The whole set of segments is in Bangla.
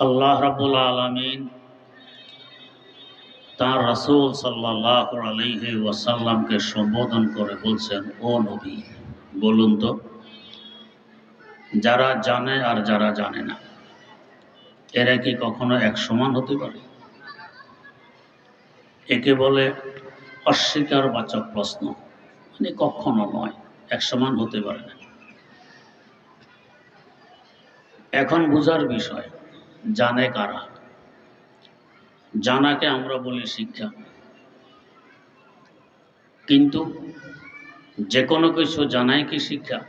আল্লাহ রাবুল আলমিন তাঁর রাসূল সাল্লাহ আলাইহি ওয়াসাল্লামকে সম্বোধন করে বলছেন, ও নবী, বলুন তো, যারা জানে আর যারা জানে না, এরা কি কখনো এক সমান হতে পারে? একে বলে অস্বীকার বাচক প্রশ্ন মানে কখনো নয়, এক সমান হতে পারে না। এখন বোঝার বিষয় জানে কারা? জানাকে আমরা বলি শিক্ষা। কিন্তু যে কোনো কিছু জানাই কি শিক্ষা?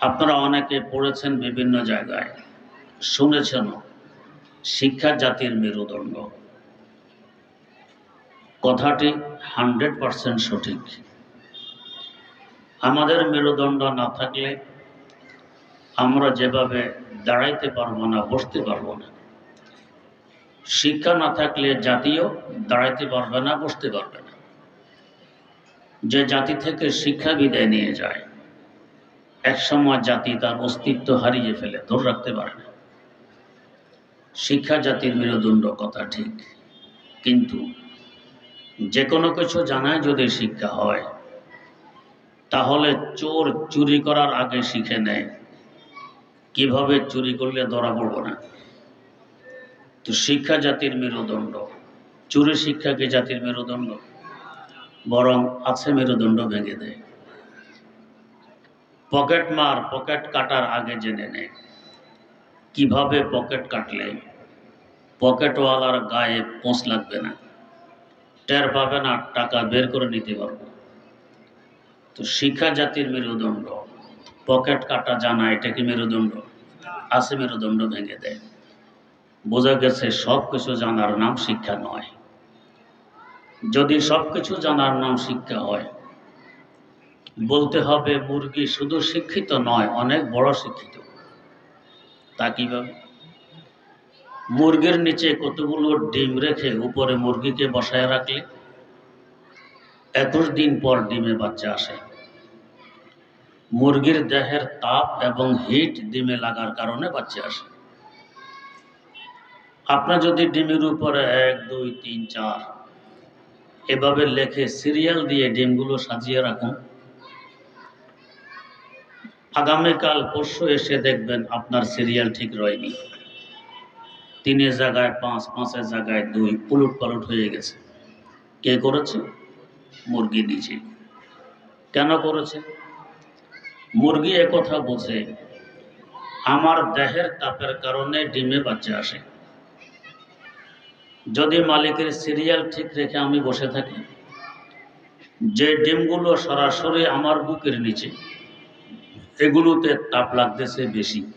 আপনারা অনেকে পড়েছেন বিভিন্ন জায়গায় শুনেছেনও শিক্ষা জাতির মেরুদণ্ড। কথাটি হান্ড্রেড পারসেন্ট সঠিক। আমাদের মেরুদণ্ড না থাকলে আমরা যেভাবে দাঁড়াইতে পারব না, বসতে পারব না। শিক্ষা না থাকলে জাতিও দাঁড়াইতে পারবে না, বসতে পারবে না। যে জাতি থেকে শিক্ষা বিদায় নিয়ে যায় একসময় জাতি তার অস্তিত্ব হারিয়ে ফেলে, ধরে রাখতে পারে না। শিক্ষা জাতির মেরুদণ্ড কথা ঠিক, কিন্তু যে কোনো কিছু জানায় যদি শিক্ষা হয়, তাহলে চোর চুরি করার আগে শিখে নেয়। কীভাবে চুরি করলে ধরা পড়ব না? তো শিক্ষা জাতির মেরুদণ্ড। চুরি শিক্ষাকে জাতির মেরুদণ্ড। বরং আছে মেরুদণ্ড ভেঙে দেয়। পকেট মার পকেট কাটার আগে জেনে নেয়। কীভাবে পকেট কাটলে পকেটওয়ালার গায়ে পোঁচ লাগবে না? টের পাবে না, টাকা বের করে নিতে পারব। তো শিক্ষা জাতির মেরুদণ্ড। পকেট কাটা জানা, এটা কি মেরুদণ্ড? আছে মেরুদণ্ড ভেঙে দেয়। বোঝা গেছে সব কিছু জানার নাম শিক্ষা নয়। যদি সব কিছু জানার নাম শিক্ষা হয়, বলতে হবে মুরগি শুধু শিক্ষিত নয়, অনেক বড় শিক্ষিত। তা কীভাবে? মুরগির নিচে কতগুলো ডিম রেখে উপরে মুরগিকে বসায় রাখলে? একুশ দিন পর ডিমে বাচ্চা আসে। মুরগির দেহের তাপ এবং হিট ডিমে লাগার কারণে বাচ্চা আসে। আপনার যদি ডিমের উপরে এক, দুই, তিন, চার এভাবে লেখে সিরিয়াল দিয়ে ডিমগুলো সাজিয়ে রাখুন, আগামীকাল পরশু এসে দেখবেন আপনার সিরিয়াল ঠিক রয়নি। তিনের জায়গায় পাঁচ, পাঁচের জায়গায় দুই উলট পালট হয়ে গেছে। কে করেছে? মুরগি নিজে কেন করেছে? মুরগি কথা বোঝে আমার দেহের তাপের কারণে ডিমে বাচ্চা আসে। যদি মালিকের সিরিয়াল ঠিক রেখে আমি বসে থাকি, যে ডিমগুলো সরাসরি আমার বুকের নিচে, এগুলোতে তাপ লাগতেছে বেশি।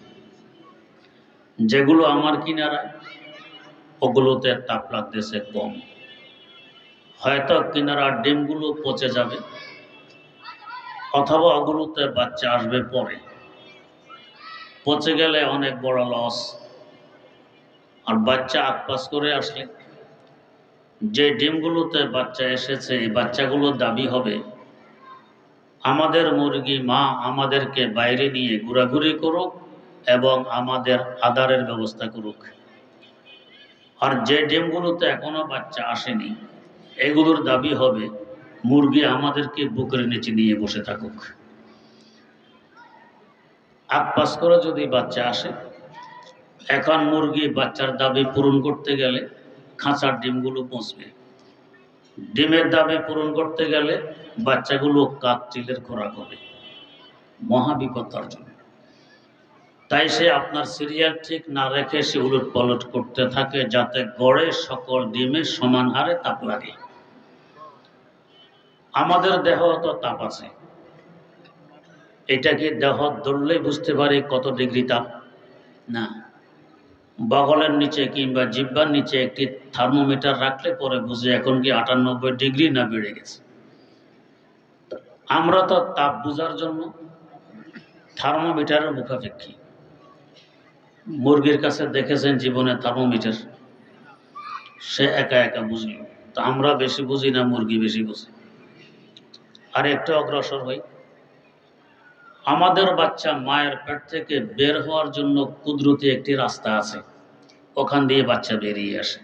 যেগুলো আমার কিনারায়, ওগুলোতে তাপ লাগতেছে কম। হয়তো কিনারার ডিমগুলো পচে যাবে অথবা ওগুলোতে বাচ্চা আসবে পরে। পচে গেলে অনেক বড় লস আর বাচ্চা আকপাস করে আসলে যে ডিমগুলোতে বাচ্চা এসেছে, এই বাচ্চাগুলোর দাবি হবে, আমাদের মুরগি, মা আমাদেরকে বাইরে নিয়ে ঘোরাঘুরি করুক এবং আমাদের আদারের ব্যবস্থা করুক। আর যে ডিমগুলোতে এখনও বাচ্চা আসেনি, এগুলোর দাবি হবে মুরগি আমাদেরকে বুকের নিচে নিয়ে বসে থাকুক। পাস করে যদি বাচ্চা আসে, এখন মুরগি বাচ্চার দাবি পূরণ করতে গেলে খাঁচার ডিমগুলো পৌঁছবে ডিমের দাবি পূরণ করতে গেলে বাচ্চাগুলো কাকচিলের খোরাক হবে। মহাবিপদ তার জন্য তাই সে আপনার সিরিয়াল ঠিক না রেখে সে উলট পালট করতে থাকে যাতে গড়ে সকল ডিমে সমান হারে তাপ লাগে। আমাদের দেহ তো তাপ আছে। এটাকে দেহ ধরলেই বুঝতে পারি কত ডিগ্রি তাপ। না, বগলের নিচে কিংবা জিব্বার নিচে একটি থার্মোমিটার রাখলে পরে বুঝে এখন কি আটানব্বই ডিগ্রি না বেড়ে গেছে। আমরা তো তাপ বোঝার জন্য থার্মোমিটারের মুখাপেক্ষী। মুরগির কাছে দেখেছেন জীবনে থার্মোমিটার। সে একা একা বুঝল। তা আমরা বেশি বুঝি না, মুরগি বেশি বুঝি। আর একটু অগ্রসর হই। আমাদের বাচ্চা মায়ের পেট থেকে বের হওয়ার জন্য কুদরতি একটি রাস্তা আছে। ওখান দিয়ে বাচ্চা বেরিয়ে আসে।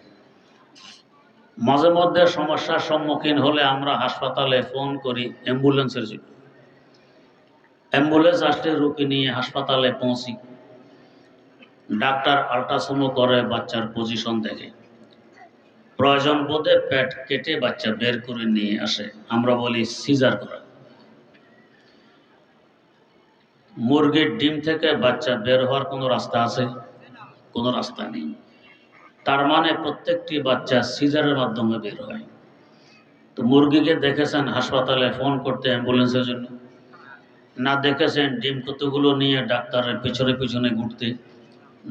মাঝে মধ্যে সমস্যার সম্মুখীন হলে আমরা হাসপাতালে ফোন করি অ্যাম্বুলেন্সের জন্য। অ্যাম্বুলেন্স আসলে রুগী নিয়ে হাসপাতালে পৌঁছি। ডাক্তার আল্ট্রাসাউন্ড করে বাচ্চার পজিশন দেখে। প্রয়োজন বোধে পেট কেটে বাচ্চা বের করে নিয়ে আসে। আমরা বলি সিজার করা। মুরগির ডিম থেকে বাচ্চা বের হওয়ার কোনো রাস্তা আছে? কোনো রাস্তা নেই। তার মানে প্রত্যেকটি বাচ্চা সিজারের মাধ্যমে বের হয়। তো মুরগিকে দেখেছেন হাসপাতালে ফোন করতে অ্যাম্বুলেন্সের জন্য? না দেখেছেন ডিম কতগুলো নিয়ে ডাক্তারের পিছনে পিছনে ঘুরতে?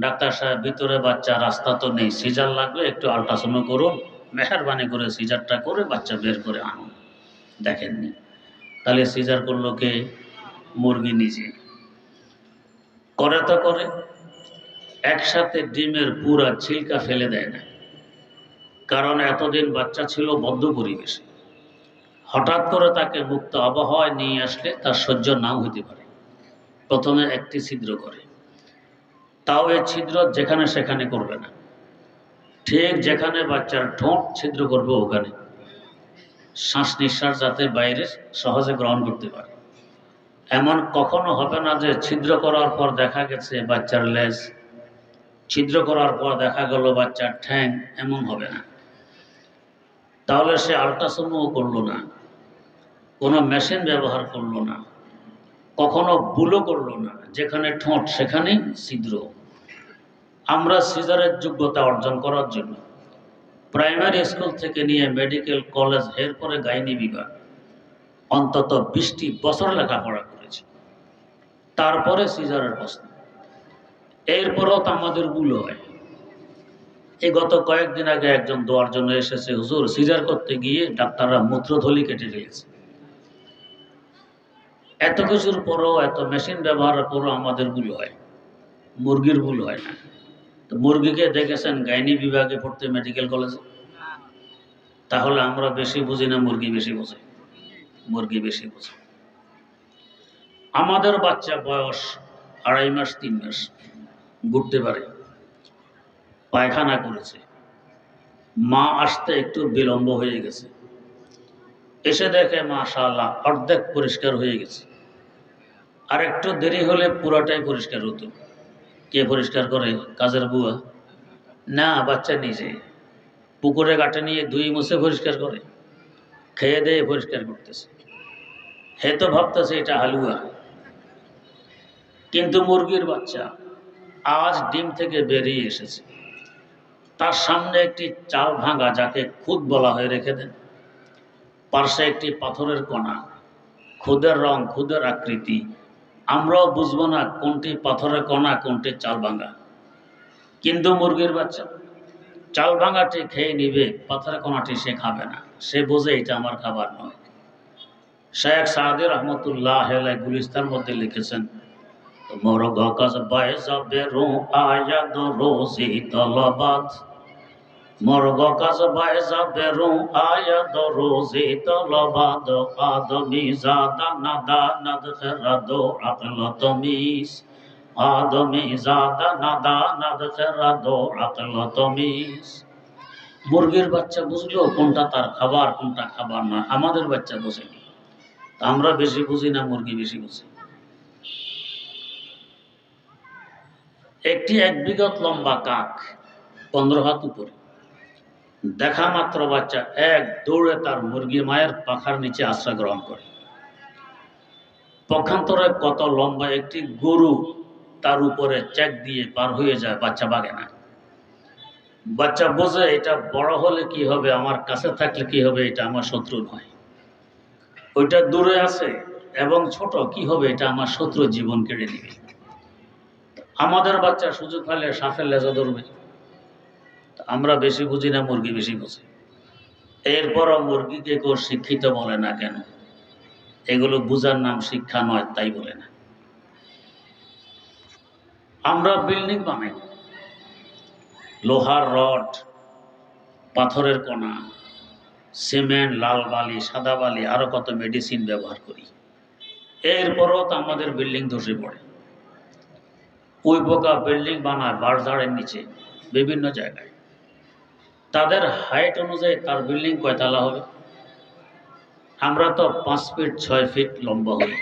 ডাক্তার সাহেব, ভিতরে বাচ্চা, রাস্তা তো নেই। সিজার লাগবে, একটু আল্ট্রাসাউন্ড করুন, মেহরবানি করে সিজারটা করে বাচ্চা বের করে আনুন। দেখেননি। তাহলে সিজার করল কে? মুরগি নিজে। করে তো করে। একসাথে ডিমের পুরা ছিলকা ফেলে দেয় না। কারণ এতদিন বাচ্চা ছিল বদ্ধ পরিবেশে। হঠাৎ করে তাকে মুক্ত আবহাওয়ায় নিয়ে আসলে তার সহ্য নাও হতে পারে। প্রথমে একটি ছিদ্র করে। তাও এই ছিদ্র যেখানে সেখানে করবে না। ঠিক যেখানে বাচ্চার ঠোঁট ছিদ্র করবে ওখানে। শ্বাস নিঃশ্বাস যাতে বাইরে সহজে গ্রহণ করতে পারে। এমন কখনো হবে না যে ছিদ্র করার পর দেখা গেছে বাচ্চার লেজ, ছিদ্র করার পর দেখা গেল বাচ্চার ঠ্যাং, এমন হবে না। তাহলে সে আল্ট্রাসাউন্ডও করল না, কোনো মেশিন ব্যবহার করল না, কখনো বুলো করল না, যেখানে ঠোঁট সেখানেই ছিদ্র। আমরা সিজারের যোগ্যতা অর্জন করার জন্য প্রাইমারি স্কুল থেকে নিয়ে মেডিকেল কলেজ এরপরে গাইনি বিভাগ অন্তত বিশটি বছর লেখাপড়া করেছি। তারপরে সিজারের প্রশ্ন। এরপরেও তো আমাদের ভুল হয়। এই গত কয়েকদিন আগে একজন দোয়ার জন্য এসেছে, হুজুর, সিজার করতে গিয়ে ডাক্তাররা মূত্রথলি কেটে ফেলেছে। এত কিছুর পরও, এত মেশিন ব্যবহারের পরও আমাদের ভুল হয়। মুরগির ভুল হয় না। তো মুরগিকে দেখেছেন, গাইনি বিভাগে পড়তে মেডিকেল কলেজে তাহলে আমরা বেশি বুঝি না, মুরগি বেশি বোঝে? মুরগি বেশি বোঝে। আমাদের বাচ্চা বয়স আড়াই মাস, তিন মাস, ঘুরতে পারে। পায়খানা করেছে। মা আসতে একটু বিলম্ব হয়ে গেছে। এসে দেখে, মাশাআল্লাহ, অর্ধেক পরিষ্কার হয়ে গেছে। আর একটু দেরি হলে পুরোটাই পরিষ্কার হতো। কে পরিষ্কার করে? কাজের বুয়া? না, বাচ্চা নিজে পুকুরে গাটে নিয়ে দুই মুছে পরিষ্কার করে। খেয়ে দিয়ে পরিষ্কার করতেছে। হে তো ভাবতেছে এটা হালুয়া। কিন্তু মুরগির বাচ্চা আজ ডিম থেকে বেরিয়ে এসেছে। তার সামনে একটি চাল ভাঙা যাকে খুদ বলা হয়ে রেখে দেন। পার্শ্বে একটি পাথরের কণা। খুদের রং, খুদের আকৃতি। আমরাও বুঝব না কোনটি পাথরের কণা, কোনটি চাল ভাঙা। কিন্তু মুরগির বাচ্চা, চাল ভাঙাটি খেয়ে নিবে, পাথরের কণাটি সে খাবে না। সে বোঝে এটা আমার খাবার নয়। শেখ সাহাদি রহমতুল্লাহ গুলিস্তার মধ্যে লিখেছেন মোর গকাজ বাইজা বেরো আয়া দো রোজি তলবাদ মোর গকাজ বাইজা বেরো আয়া দো রোজি তলবাদ আদমি জাদা নাদা নাদ খেরাদো আকল তমিস আদমি জাদা নাদা নাদ খেরাদো আকল তমিস মুরগির বাচ্চা বুঝলো কোনটা তার খাবার, কোনটা খাবার নয় আমাদের বাচ্চা বোঝেনি। আমরা বেশি বুঝি না, মুরগি বেশি বুঝি? একটি এক বিগত লম্বা কাক, পনেরো হাত উপরে। দেখা মাত্র বাচ্চা, এক দৌড়ে তার মুরগি মায়ের পাখার নিচে আশ্রয় গ্রহণ করে। পক্ষান্তরে কত লম্বা একটি গরু তার উপরে চেক দিয়ে পার হয়ে যায়, বাচ্চা বাগে না। বাচ্চা বোঝে, এটা বড় হলে কি হবে? আমার কাছে থাকলে কি হবে? এটা আমার শত্রু নয়। ওইটা দূরে আছে এবং ছোট, কি হবে? এটা আমার শত্রু জীবন কেড়ে নিবে। আমাদের বাচ্চা সুযোগ পাইলে সাপের লেজা ধরবে। আমরা বেশি বুঝি না, মুরগি বেশি বুঝি। এরপরও মুরগিকে কেউ শিক্ষিত বলে না কেন? এগুলো বুঝার নাম শিক্ষা নয়, তাই বলে না। আমরা বিল্ডিং বানাই। লোহার রড, পাথরের কণা, সিমেন্ট, লাল বালি, সাদা বালি আরও কত মেডিসিন ব্যবহার করি। এরপরও তো আমাদের বিল্ডিং ধসে পড়ে। ওই পোকা বিল্ডিং বানায় বারঝাড়ের নিচে বিভিন্ন জায়গায়। তাদের হাইট অনুযায়ী তার বিল্ডিং কয়তলা হবে? আমরা তো পাঁচ ফিট ছয় ফিট লম্বা হই।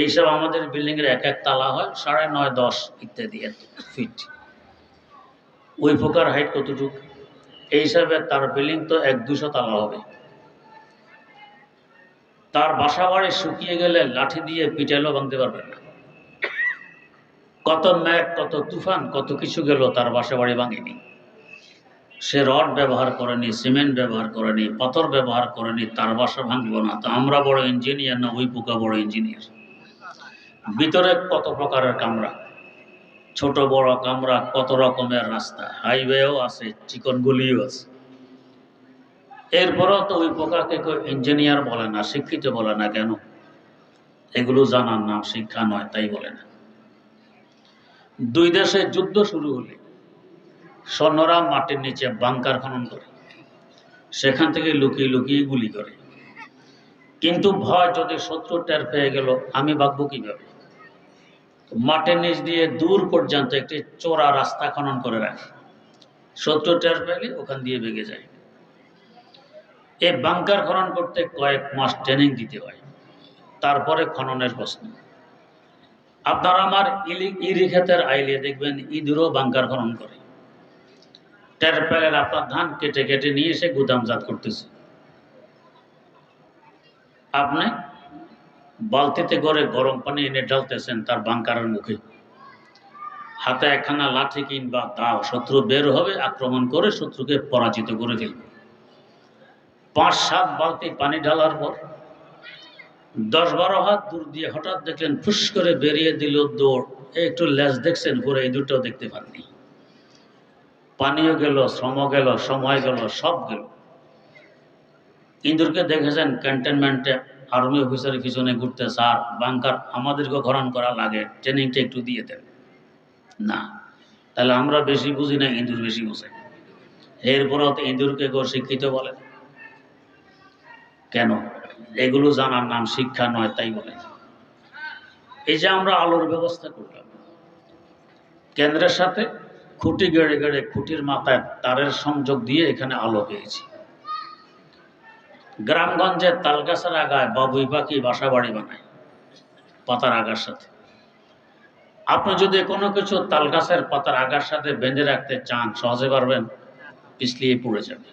এইসব আমাদের বিল্ডিংয়ের এক এক তালা হয়, সাড়ে নয়, দশ ইত্যাদি ফিট ওই পোকার হাইট কতটুকু? এই হিসাবে তার বিল্ডিং তো এক দুশো তালা হবে। তার বাসা বাড়ি শুকিয়ে গেলে লাঠি দিয়ে পিটাইলেও ভাঙতে পারবেন না। কত ম্যাগ, কত তুফান, কত কিছু গেল তার বাসা বাড়ি ভাঙেনি। সে রড ব্যবহার করেনি, সিমেন্ট ব্যবহার করেনি, পাথর ব্যবহার করেনি, তার বাসা ভাঙব না। তো আমরা বড় ইঞ্জিনিয়ার না, ওই পোকা বড় ইঞ্জিনিয়ার ভিতরে কত প্রকারের কামরা? ছোট, বড় কামরা, কত রকমের রাস্তা? হাইওয়েও আছে চিকন গলিও আছে। এরপরেও তো ওই পোকাকে কেউ ইঞ্জিনিয়ার বলে না, শিক্ষিত বলে না কেন? এগুলো জানার নাম শিক্ষা নয়, তাই বলে না। দুই দেশে যুদ্ধ শুরু হলে সৈন্যরা মাটির নিচে বাংকার খনন করে। সেখান থেকে লুকিয়ে লুকিয়ে গুলি করে। কিন্তু ভয় যদি শত্রু টের পেয়ে গেল, আমি ভাববো কীভাবে? মাটির নিচ দিয়ে দূর পর্যন্ত একটি চোরা রাস্তা খনন করে রাখে। শত্রু টের পেলে ওখান দিয়ে বেগে যায়। এই বাংকার খনন করতে কয়েক মাস ট্রেনিং দিতে হয়। তারপরে খননের প্রশ্ন। আপনার আমার ইলি ইরি ক্ষেতের আইলে দেখবেন ইঁদুরও বাংকার খনন করে। টের পেলেন আপনার ধান কেটে কেটে নিয়ে এসে গুদামজাত করতেছে। আপনি বালতিতে করে গরম পানি এনে ঢালতেছেন তার বাংকারের মুখে। হাতে একখানা লাঠি কিংবা দাও শত্রু বের হবে, আক্রমণ করে শত্রুকে পরাজিত করে ফেলবে পাঁচ সাত বালতি পানি ঢালার পর দশ বারো হাত দূর দিয়ে হঠাৎ দেখলেন ফুস করে বেরিয়ে দিল দৌড়। একটু ল্যাস দেখছেন ঘুরে এই দুটো দেখতে পাননি। পানিও গেল, শ্রম গেল, সময় গেল, সব গেল। ইন্দুরকে দেখেছেন ক্যান্টনমেন্টে আর্মি অফিসারের পিছনে ঘুরতে স্যার বাংকার আমাদেরকে ঘরণ করা লাগে ট্রেনিংটা একটু দিয়ে দেন। না, তাহলে আমরা বেশি বুঝি না ইন্দুর বেশি বুঝে। এরপরেও তো ইন্দুরকে কেউ শিক্ষিত বলে কেন? এগুলো জানার নাম শিক্ষা নয়, তাই বলে। এই যে আমরা আলোর ব্যবস্থা করলাম, কেন্দ্রের সাথে খুঁটি গেড়ে গেড়ে খুঁটির মাথায় তারের সংযোগ দিয়ে এখানে আলো পেয়েছি। গ্রামগঞ্জে তালগাছের আগায় বাবুই পাখি বাসা বাড়ি বানায় পাতার আগার সাথে। আপনি যদি কোনো কিছু তালগাছের পাতার আগার সাথে বেঁধে রাখতে চান, সহজে পারবেন, পিছলিয়ে পড়ে যাবে।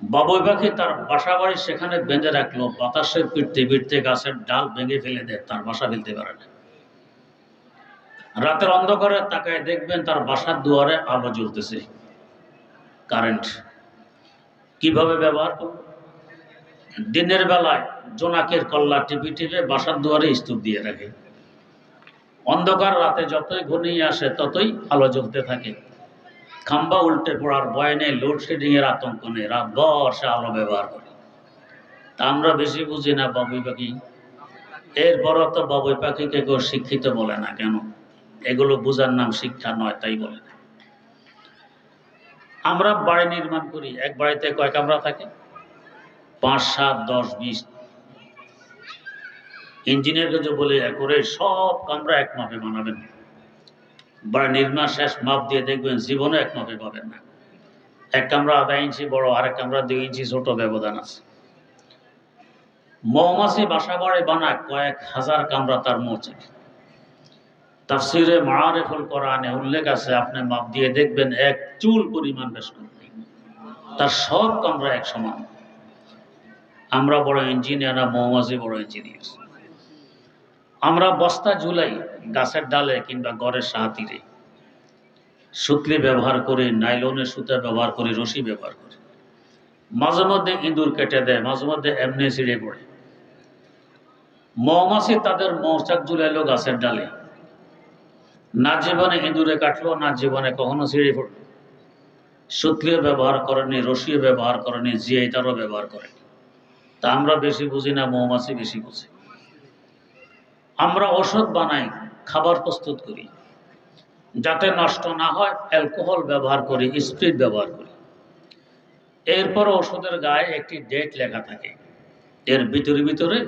বাবুই পাখি তার বাসা বাড়ি সেখানে বেঁধে রাখল বাতাসে পিটতে পিটতে গাছের ডাল ভেঙে ফেলে দেয়, তার বাসা ফেলতে পারে না। রাতের অন্ধকারে তাকায় দেখবেন তার বাসার দুয়ারে আলো জ্বলতেছে। কারেন্ট। কীভাবে ব্যবহার করব? দিনের বেলায় জোনাকের কল্লা টিপি টিপে বাসার দুয়ারে স্তূপ দিয়ে রাখে। অন্ধকার রাতে যতই ঘনিয়ে আসে, ততই আলো জ্বলতে থাকে। খাম্বা উল্টে পড়ার ভয় নেই লোডশেডিং এর আতঙ্ক নেই, রাত ভর সে আলো ব্যবহার করে। তা আমরা বেশি বুঝি না, বাবুই পাখি। এরপরও তো বাবুই পাখিকে কেউ শিক্ষিত বলে না কেন? এগুলো বোঝার নাম শিক্ষা নয়, তাই বলে। আমরা বাড়ি নির্মাণ করি, এক বাড়িতে কয় কামরা থাকে? পাঁচ, সাত, দশ, বিশ। ইঞ্জিনিয়ারকে যে বলে করে সব কামরা এক মাপে বানাবেন। বাড়ি নির্মাণ শেষ, মাপ দিয়ে দেখবেন জীবনে এক মাপে পাবেন না। এক কামরা আধা ইঞ্চি বড়, আরেক কামরা দুই ইঞ্চি ছোট ব্যবধান আছে। মৌমাছি বাসা বাড়ি বানায় কয়েক হাজার কামরা তার মৌচাক। তাফসিরে মারেফুল কোরআনে উল্লেখ আছে, আপনি মাপ দিয়ে দেখবেন এক চুল পরিমাণ বেশ করবে তার সব কামরা এক সমান। আমরা বড় ইঞ্জিনিয়ার না, মৌমাছি বড় ইঞ্জিনিয়ার। আমরা বস্তা ঝুলাই গাছের ডালে কিংবা গড়ের সাহাতিরে সুতলি ব্যবহার করি, নাইলনের সুতা ব্যবহার করি, রশি ব্যবহার করি। মাঝে মধ্যে ইঁদুর কেটে দেয়, মাঝে মধ্যে এমনি ছিঁড়ে পড়ে। মৌমাছি তাদের মৌচাক ঝুলাইলো গাছের ডালে। না জীবনে ইঁদুরে কাটলো, না জীবনে কখনো ছিঁড়ে পড়ল সুতলিও ব্যবহার করেনি, রশিও ব্যবহার করেনি জিয়াইটারও ব্যবহার করেনি। তা আমরা বেশি বুঝি না, মৌমাছি বেশি বুঝি। আমরা ওষুধ বানাই, খাবার প্রস্তুত করি। যাতে নষ্ট না হয়, অ্যালকোহল ব্যবহার করি, স্প্রিট ব্যবহার করি। এরপর ওষুধের গায়ে একটি ডেট লেখা থাকে। এর ভিতরে ভিতরে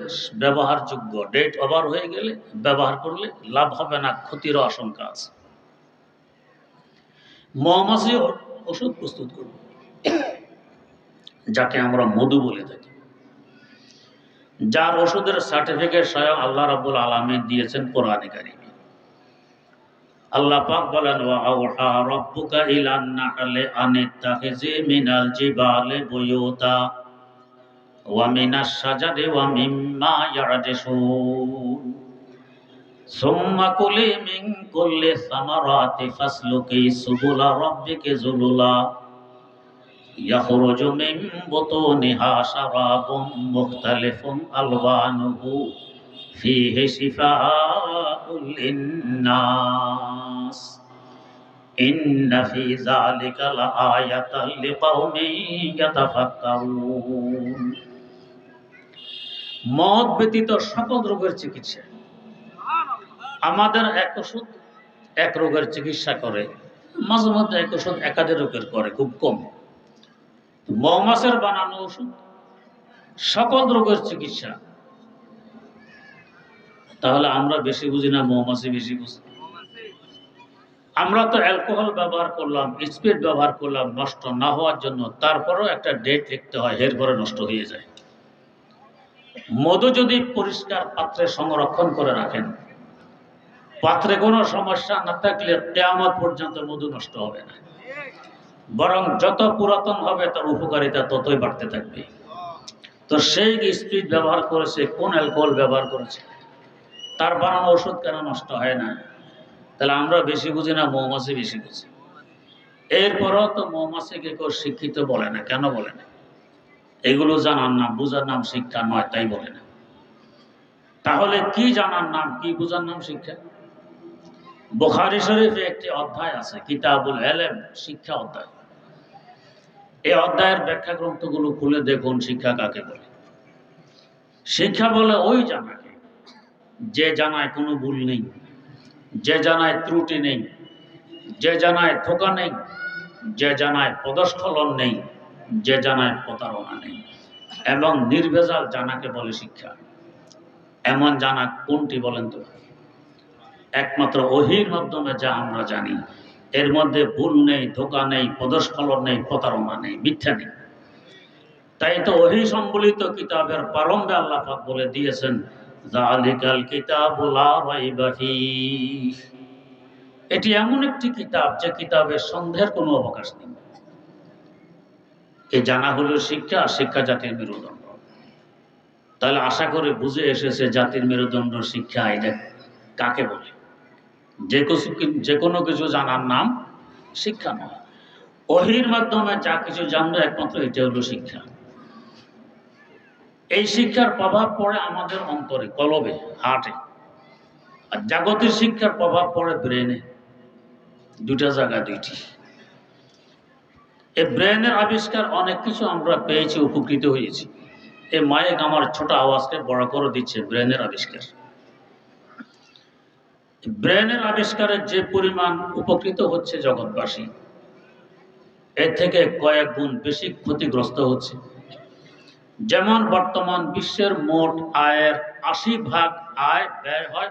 ব্যবহারযোগ্য ডেট ওভার হয়ে গেলে ব্যবহার করলে লাভ হবে না ক্ষতির আশঙ্কা আছে। মৌমাছি ওষুধ প্রস্তুত করব, যাকে আমরা মধু বলে থাকি। যার ওষুধের সার্টিফিকেট স্বয়ং আল্লাহ রাবুল আলমী দিয়েছেন কারিমে। আল্লাহ পাক বলেন ومن الشجر ومما يعرجشون ثم كلي من كل الثمرات فاسلكي سبل ربك ذللا يخرج من بطونها شراب مختلف ألوانه فيه شفاء للناس إن في ذلك لآية لقوم يتفكرون মদ ব্যতীত সকল রোগের চিকিৎসা। আমাদের এক ওষুধ, এক রোগের চিকিৎসা করে, মাঝে মধ্যে এক ওষুধ একাধিক রোগের করে, খুব কম। মৌমাছের বানানো ওষুধ, সকল রোগের চিকিৎসা। তাহলে আমরা বেশি বুঝি না, মৌমাছি বেশি বুঝি? আমরা তো অ্যালকোহল ব্যবহার করলাম, স্পিড ব্যবহার করলাম, নষ্ট না হওয়ার জন্য, তারপরেও একটা ডেট লিখতে হয় এর পরে নষ্ট হয়ে যায়। মধু যদি পরিষ্কার পাত্রে সংরক্ষণ করে রাখেন, পাত্রে কোনো সমস্যা না থাকলে কেয়ামত পর্যন্ত মধু নষ্ট হবে না। বরং যত পুরাতন হবে, তার উপকারিতা ততই বাড়তে থাকবে। তো সেই স্পিড ব্যবহার করেছে, কোন অ্যালকোহল ব্যবহার করেছে, তার বানানো ওষুধ কেন নষ্ট হয় না? তাহলে আমরা বেশি বুঝি না, মৌমাছি বেশি বুঝি। এরপরও তো মৌমাছিকে কেউ শিক্ষিত বলে না, কেন বলে না? এগুলো জানার নাম, বুঝার নাম শিক্ষা নয়, তাই বলে না। তাহলে কি জানার নাম, কি বুঝার নাম শিক্ষা? বোখারি শরীফে একটি অধ্যায় আছে, কিতাবুল এলেম, শিক্ষা অধ্যায়। এই অধ্যায়ের ব্যাখ্যা গ্রন্থগুলো খুলে দেখুন, শিক্ষা কাকে বলে। শিক্ষা বলে ওই জানাকে, যে জানায় কোনো ভুল নেই, যে জানায় ত্রুটি নেই, যে জানায় ধোকা নেই, যে জানায় পদস্খলন নেই। যে জানায় প্রতারণা নেই। এবং নির্ভেজাল জানাকে বলে শিক্ষা। এমন জানা কোনটি বলেন তো? একমাত্র ওহির মাধ্যমে যা আমরা জানি, এর মধ্যে ভুল নেই, ধোকা নেই, পদস্খলন নেই, প্রতারণা নেই, মিথ্যা নেই। তাই তো ওহি সম্বলিত কিতাবের প্রারম্ভে আল্লাহ বলে দিয়েছেন এটি এমন একটি কিতাব, যে কিতাবের সন্দেহের কোনো অবকাশ নেই। এ জানা হলো শিক্ষা আর শিক্ষা জাতির মেরুদণ্ড। তাহলে আশা করে বুঝে এসেছে জাতির মেরুদণ্ড শিক্ষা এটা কাকে বলে? যে কিছু যে কোনো কিছু জানার নাম শিক্ষা নয়। অহির মাধ্যমে যা কিছু জানলো একমাত্র এটা হলো শিক্ষা। এই শিক্ষার প্রভাব পড়ে আমাদের অন্তরে, কলবে, হার্টে। আর জাগতিক শিক্ষার প্রভাব পড়ে ব্রেনে। দুটা জায়গা দুইটি। এই ব্রেনের আবিষ্কার অনেক কিছু আমরা পেয়েছি, উপকৃত হয়েছি। এই মায়েক আমার ছোট আওয়াজকে বড় করে দিচ্ছে, ব্রেনের আবিষ্কার। ব্রেনের আবিষ্কারের যে পরিমাণ উপকৃত হচ্ছে জগৎবাসী, এর থেকে কয়েক গুণ বেশি ক্ষতিগ্রস্ত হচ্ছে। যেমন বর্তমান বিশ্বের মোট আয়ের আশি ভাগ আয় ব্যয় হয়